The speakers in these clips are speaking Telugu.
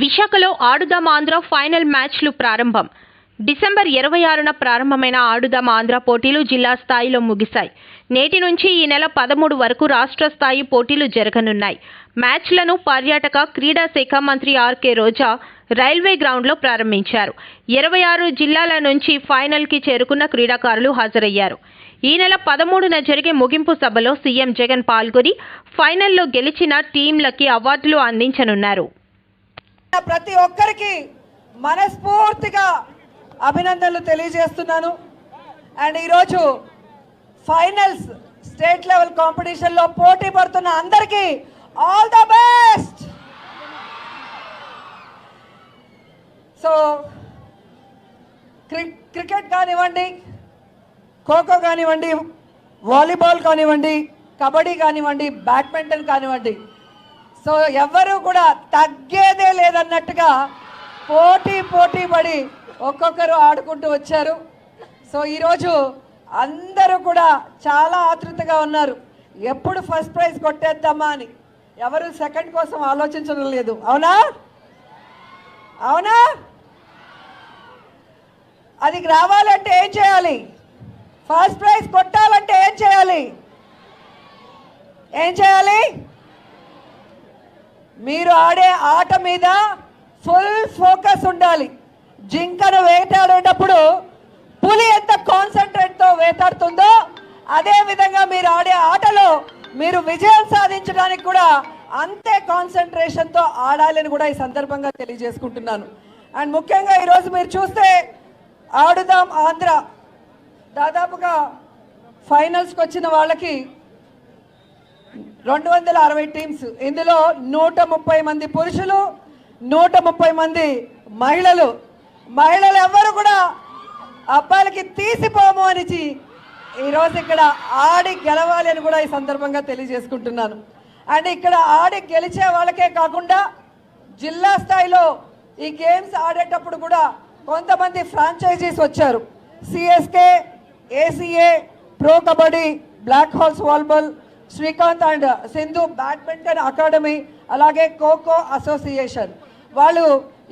విశాఖలో ఆడుదాం ఆంధ్ర ఫైనల్ మ్యాచ్లు ప్రారంభం. డిసెంబర్ ఇరవై ఆరున ప్రారంభమైన ఆడుదాం ఆంధ్ర పోటీలు జిల్లా స్థాయిలో ముగిశాయి. నేటి నుంచి ఈ నెల పదమూడు వరకు రాష్ట్ర స్థాయి పోటీలు జరగనున్నాయి. మ్యాచ్లను పర్యాటక క్రీడా శాఖ మంత్రి ఆర్కే రోజా రైల్వే గ్రౌండ్లో ప్రారంభించారు. ఇరవై ఆరు జిల్లాల నుంచి ఫైనల్కి చేరుకున్న క్రీడాకారులు హాజరయ్యారు. ఈ నెల పదమూడున జరిగే ముగింపు సభలో సీఎం జగన్ పాల్గొని ఫైనల్లో గెలిచిన టీంలకి అవార్డులు అందించనున్నారు. ప్రతి ఒక్కరికి మనస్ఫూర్తిగా అభినందనలు తెలియజేస్తున్నాను. అండ్ ఈరోజు ఫైనల్స్ స్టేట్ లెవెల్ కాంపిటీషన్లో పోటీ పడుతున్న అందరికీ all the best! So cricket కానివ్వండి ఖోఖో కానివ్వండి వాలీబాల్ కానివ్వండి కబడ్డీ కానివ్వండి బ్యాడ్మింటన్ కానివ్వండి సో ఎవ్వరూ కూడా తగ్గేదే లేదన్నట్టుగా పోటీ పోటీ పడి ఒక్కొక్కరు ఆడుకుంటూ వచ్చారు. సో ఈరోజు అందరూ కూడా చాలా ఆతృతగా ఉన్నారు. ఎప్పుడు ఫస్ట్ ప్రైజ్ కొట్టేద్దామా అని. ఎవరు సెకండ్ కోసం ఆలోచించడం లేదు. అవునా? అవునా? అది రావాలంటే ఏం చేయాలి? ఫస్ట్ ప్రైజ్ కొట్టాలంటే ఏం చేయాలి? ఏం చేయాలి? మీరు ఆడే ఆట మీద ఫుల్ ఫోకస్ ఉండాలి. జింకను వేటాడేటప్పుడు పులి ఎంత కాన్సన్ట్రేట్తో వేటాడుతుందో అదే విధంగా మీరు ఆడే ఆటలో మీరు విజయం సాధించడానికి కూడా అంతే కాన్సన్ట్రేషన్తో ఆడాలని కూడా ఈ సందర్భంగా తెలియజేసుకుంటున్నాను. అండ్ ముఖ్యంగా ఈరోజు మీరు చూస్తే ఆడుదాం ఆంధ్ర. దాదాపుగా ఫైనల్స్కి వచ్చిన వాళ్ళకి రెండు వందల అరవై టీమ్స్. ఇందులో నూట ముప్పై మంది పురుషులు నూట ముప్పై మంది మహిళలు. మహిళలు ఎవ్వరు కూడా అబ్బాయిలకి తీసిపోము అనిచి ఈరోజు ఇక్కడ ఆడి గెలవాలి అని కూడా ఈ సందర్భంగా తెలియజేసుకుంటున్నాను. అండ్ ఇక్కడ ఆడి గెలిచే వాళ్ళకే కాకుండా జిల్లా స్థాయిలో ఈ గేమ్స్ ఆడేటప్పుడు కూడా కొంతమంది ఫ్రాంచైజీస్ వచ్చారు. CSK ACA pro kabaddi black halls volleyball Srikanth and Sindhu badminton academy అలాగే ఖోఖో అసోసియేషన్. వాళ్ళు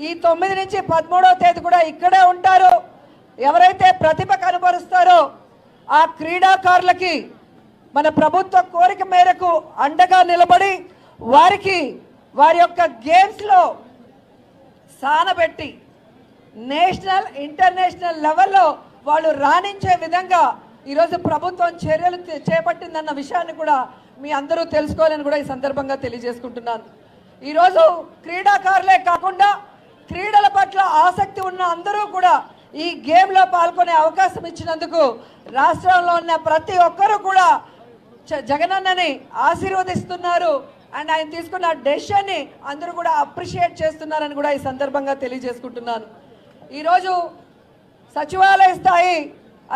ఈ తొమ్మిది నుంచి పదమూడవ తేదీ కూడా ఇక్కడే ఉంటారు. ఎవరైతే ప్రతిభ కనబరుస్తారో ఆ క్రీడాకారులకి మన ప్రభుత్వ కోరిక మేరకు అండగా నిలబడి వారికి వారి యొక్క గేమ్స్లో సానబెట్టి నేషనల్ ఇంటర్నేషనల్ లెవెల్లో వాళ్ళు రాణించే విధంగా ఈరోజు ప్రభుత్వం చర్యలు చేపట్టిందన్న విషయాన్ని కూడా మీ అందరూ తెలుసుకోవాలని కూడా ఈ సందర్భంగా తెలియజేసుకుంటున్నాను. ఈరోజు క్రీడాకారులే కాకుండా క్రీడల పట్ల ఆసక్తి ఉన్న అందరూ కూడా ఈ గేమ్లో పాల్గొనే అవకాశం ఇచ్చినందుకు రాష్ట్రంలో ఉన్న ప్రతి ఒక్కరూ కూడా జగనన్నని ఆశీర్వదిస్తున్నారు. అండ్ ఆయన తీసుకున్న డెసిషన్ని అందరూ కూడా అప్రిషియేట్ చేస్తున్నారని కూడా ఈ సందర్భంగా తెలియజేసుకుంటున్నాను. ఈరోజు సచివాలయ స్థాయి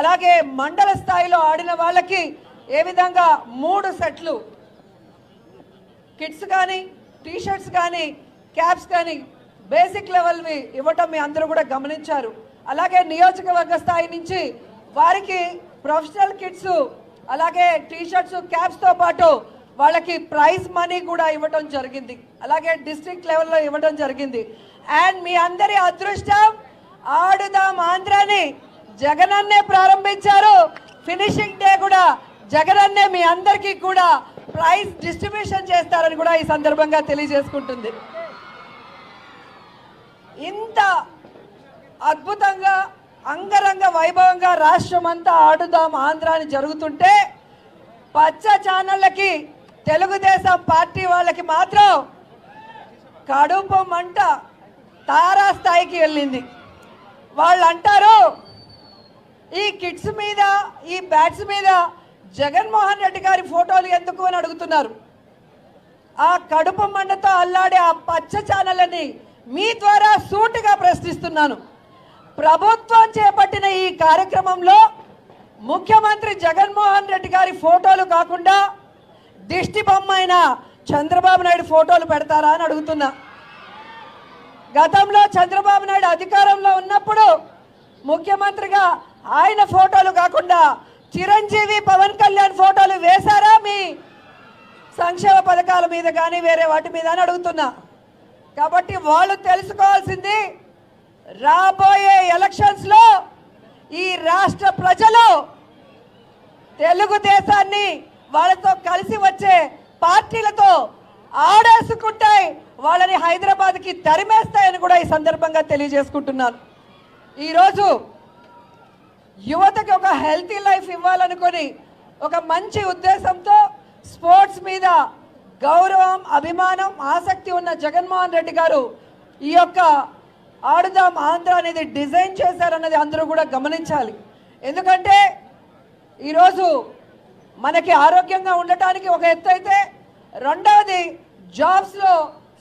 అలాగే మండల స్థాయిలో ఆడిన వాళ్ళకి ఏ విధంగా మూడు సెట్లు? కిట్స్ కానీ టీషర్ట్స్ కానీ క్యాప్స్ కానీ బేసిక్ లెవెల్వి ఇవ్వటం మీ అందరూ కూడా గమనించారు. అలాగే నియోజకవర్గ స్థాయి నుంచి వారికి ప్రొఫెషనల్ కిట్స్ అలాగే టీషర్ట్స్ క్యాప్స్తో పాటు వాళ్ళకి ప్రైజ్ మనీ కూడా ఇవ్వటం జరిగింది. అలాగే డిస్ట్రిక్ట్ లెవెల్లో ఇవ్వడం జరిగింది. అండ్ మీ అందరి అదృష్టం ఆడుదాం ఆంధ్రాని జగనన్నే ప్రారంభించారు. ఫినిషింగ్ డే కూడా జగనన్నే మీ అందరికీ కూడా ప్రైజ్ డిస్ట్రిబ్యూషన్ చేస్తారని కూడా ఈ సందర్భంగా తెలియజేసుకుంటుంది. ఇంత అద్భుతంగా అంగరంగ వైభవంగా రాష్ట్రం అంతా ఆడుదాం ఆంధ్ర అని జరుగుతుంటే పచ్చ ఛానళ్ళకి తెలుగుదేశం పార్టీ వాళ్ళకి మాత్రం కడుపు మంట తారాస్థాయికి వెళ్ళింది. వాళ్ళు అంటారు ఈ కిడ్స్ మీద ఈ బ్యాట్స్ మీద జగన్మోహన్ రెడ్డి గారి ఫోటోలు ఎందుకు అని అడుగుతున్నారు. ఆ కడుపు మండతో అల్లాడే ఆ పచ్చ ఛానళ్ళని మీ ద్వారా సూటిగా ప్రశ్నిస్తున్నాను. ప్రభుత్వం చేపట్టిన ఈ కార్యక్రమంలో ముఖ్యమంత్రి జగన్మోహన్ రెడ్డి గారి ఫోటోలు కాకుండా దిష్టి బొమ్మ అయిన చంద్రబాబు నాయుడు ఫోటోలు పెడతారా అని అడుగుతున్నా. గతంలో చంద్రబాబు నాయుడు అధికారంలో ఉన్నప్పుడు ముఖ్యమంత్రిగా ఆయన ఫోటోలు కాకుండా చిరంజీవి పవన్ కళ్యాణ్ ఫోటోలు వేశారా మీ సంక్షేమ పథకాల మీద కానీ వేరే వాటి మీద అని అడుగుతున్నా. కాబట్టి వాళ్ళు తెలుసుకోవాల్సింది రాబోయే ఎలక్షన్స్లో ఈ రాష్ట్ర ప్రజలు తెలుగుదేశాన్ని వాళ్ళతో కలిసి వచ్చే పార్టీలతో ఆడేసుకుంటాయి వాళ్ళని హైదరాబాద్కి తరిమేస్తాయని కూడా ఈ సందర్భంగా తెలియజేసుకుంటున్నాను. ఈరోజు యువతకి ఒక హెల్తీ లైఫ్ ఇవ్వాలనుకొని ఒక మంచి ఉద్దేశంతో స్పోర్ట్స్ మీద గౌరవం అభిమానం ఆసక్తి ఉన్న జగన్మోహన్ రెడ్డి గారు ఈ యొక్క ఆడుదాం ఆంధ్ర అనేది డిజైన్ చేశారన్నది అందరూ కూడా గమనించాలి. ఎందుకంటే ఈరోజు మనకి ఆరోగ్యంగా ఉండటానికి ఒక ఎత్తు అయితే రెండవది జాబ్స్లో